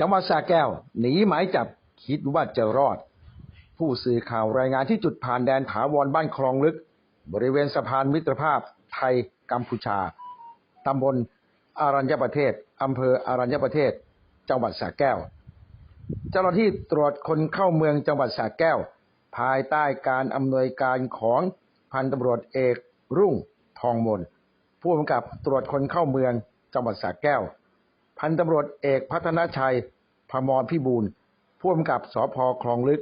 จังหวัดสระแก้ว หนีหมายจับคิดว่าจะรอด ผู้สื่อข่าวรายงานที่จุดผ่านแดนถาวรบ้านคลองลึก บริเวณสะพานมิตรภาพไทยกัมพูชาตำบลอารัญญประเทศอำเภออารัญญประเทศ จังหวัดสระแก้ว เจ้าหน้าที่ตรวจคนเข้าเมืองจังหวัดสระแก้ว ภายใต้การอำนวยการของพันตำรวจเอกรุ่งทองมนผู้กำกับตรวจคนเข้าเมืองจังหวัดสระแก้ว พันตำรวจเอกพัฒนาชัย พมรพิบูลผู้กำกับสพคลองลึก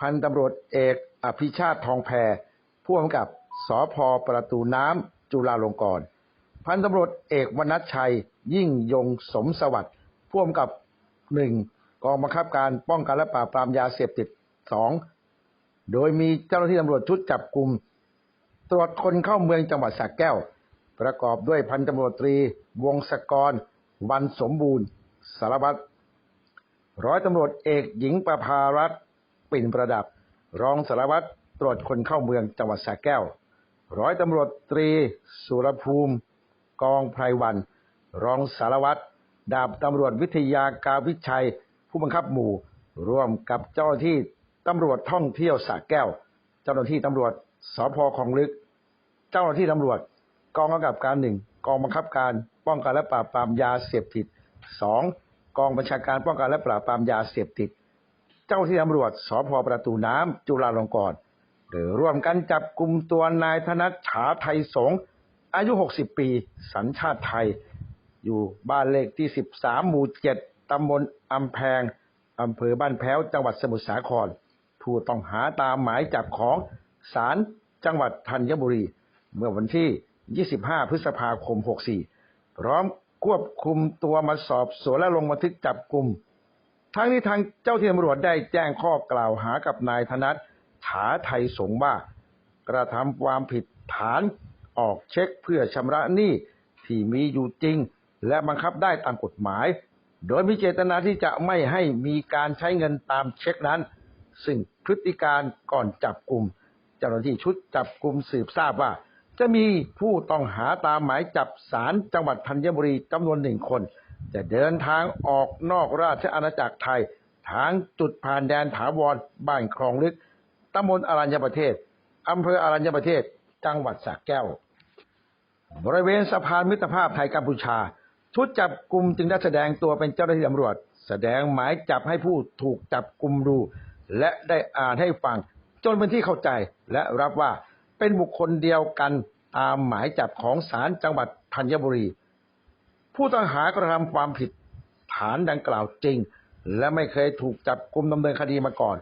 พันตำรวจเอกอภิชาติทองแพรผู้กำกับสพประตูน้ำจุฬาลงกรณ์พันตำรวจเอกวนัชชัย ยิ่งยงสมสวัสดิ์ผู้กำกับหนึ่งกองบังคับการป้องกันและปราบปรามยาเสพติดสองโดยมีเจ้าหน้าที่ตำรวจชุดจับกลุ่มตรวจคนเข้าเมืองจังหวัดสระแก้ว ประกอบด้วยพันตำรวจตรี วงศกร วันสมบูรณ์ สารวัตร ร้อยตำรวจเอกหญิงประภารัตน์ปิ่นประดับ รองสารวัตรตรวจคนเข้าเมืองจังหวัดสระแก้ว ร้อยตำรวจตรีสุรภูมิ กองไพรวัน รองสารวัตรดาบตำรวจวิทยากาวิชัย ผู้บังคับหมู่ ร่วมกับเจ้าหน้าที่ตำรวจท่องเที่ยวสระแก้ว เจ้าหน้าที่ตำรวจสพคลองลึก เจ้าหน้าที่ตำรวจ กองกำกับการหนึ่งกองบังคับการป้องกันและปราบปรามยาเสพติดสอง กองบัญชาการป้องกันและปราบปรามยาเสพติด เจ้าที่ตำรวจสพประตูน้ำจุฬาลงกรณ์โดยร่วมกันจับกลุ่มตัวนายธนัชฉาไทยสงอายุ 60 ปี สัญชาติไทย อยู่บ้านเลขที่ 13 หมู่ 7 ตำบลอำแพง อำเภอบ้านแพ้ว จังหวัดสมุทรสาคร ผู้ต้องหาตามหมายจับของศาลจังหวัดธัญบุรี เมื่อวันที่ 25 พฤษภาคม 64 พร้อม ควบคุมตัวมาสอบสวนและลงบันทึกจับกลุ่มทั้งนี้ทางเจ้าที่ตำรวจได้แจ้งข้อกล่าวหากับนายธนัทถาไทยสงว่ากระทำความผิดฐานออกเช็คเพื่อชำระหนี้ที่มีอยู่จริง และบังคับได้ตามกฎหมาย โดยมีเจตนาที่จะไม่ให้มีการใช้เงินตามเช็คนั้น ซึ่งพฤติการก่อนจับกลุ่มเจ้าหน้าที่ชุดจับกลุ่มสืบทราบว่า จะมีผู้ต้องหาตามหมายจับศาลจังหวัดธัญบุรีจำนวนหนึ่งคน จะเดินทางออกนอกราชอาณาจักรไทย ทางจุดผ่านแดนถาวรบ้านคลองลึกตำบลอารัญญประเทศอำเภออารัญญประเทศ จังหวัดสระแก้ว บริเวณสะพานมิตรภาพไทยกัมพูชา ชุดจับกลุ่มจึงได้แสดงตัวเป็นเจ้าหน้าที่ตำรวจ แสดงหมายจับให้ผู้ถูกจับกลุ่มดู และได้อ่านให้ฟังจนเป็นที่เข้าใจและรับว่า เป็นบุคคลเดียวกันตามหมายจับของศาลจังหวัดธัญบุรี ผู้ต้องหากระทำความผิดฐานดังกล่าวจริง และไม่เคยถูกจับกุมดำเนินคดีมาก่อน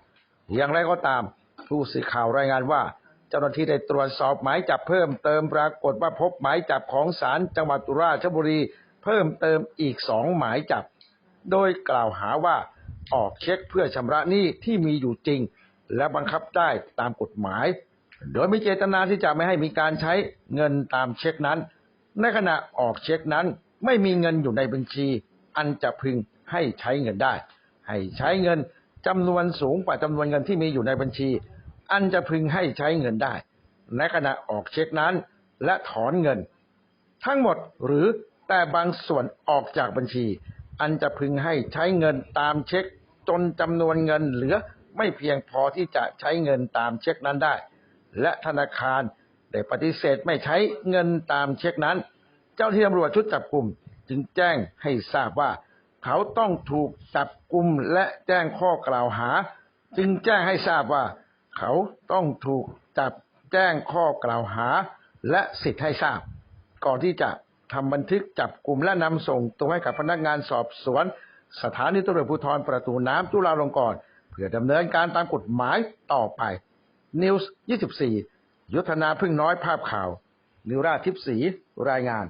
อย่างไรก็ตาม ผู้สื่อข่าวรายงานว่า เจ้าหน้าที่ได้ตรวจสอบหมายจับเพิ่มเติมปรากฏว่าพบหมายจับของศาลจังหวัดราชบุรี เพิ่มเติมอีกสองหมายจับ โดยกล่าวหาว่าออกเช็คเพื่อชำระหนี้ที่มีอยู่จริง และบังคับได้ตามกฎหมาย โดยมีเจตนาที่จะไม่ให้มีการใช้เงินตามเช็คนั้น ในขณะออกเช็คนั้นไม่มีเงินอยู่ในบัญชี อันจะพึงให้ใช้เงินได้ ให้ใช้เงินจำนวนสูงกว่าจำนวนเงินที่มีอยู่ในบัญชี อันจะพึงให้ใช้เงินได้ ในขณะออกเช็คนั้น และถอนเงิน ทั้งหมดหรือแต่บางส่วนออกจากบัญชี อันจะพึงให้ใช้เงินตามเช็ค จนจำนวนเงินเหลือไม่เพียงพอที่จะใช้เงินตามเช็คนั้นได้ และธนาคารได้ปฏิเสธไม่ใช้เงินตามเช็คนั้น เจ้าที่ตำรวจชุดจับกลุ่มจึงแจ้งให้ทราบว่า เขาต้องถูกจับกลุ่มและแจ้งข้อกล่าวหา จึงแจ้งให้ทราบว่า เขาต้องถูกจับแจ้งข้อกล่าวหา และสิทธิ์ให้ทราบ ก่อนที่จะทำบันทึกจับกลุ่มและนำส่งตัวให้กับพนักงานสอบสวน สถานีตำรวจภูธรประตูน้ำจุฬาลงกรณ์เพื่อดำเนินการตามกฎหมายต่อไป นิวส์24 ยุทธนาพึ่งน้อยภาพข่าว นิวราทิพสีรายงาน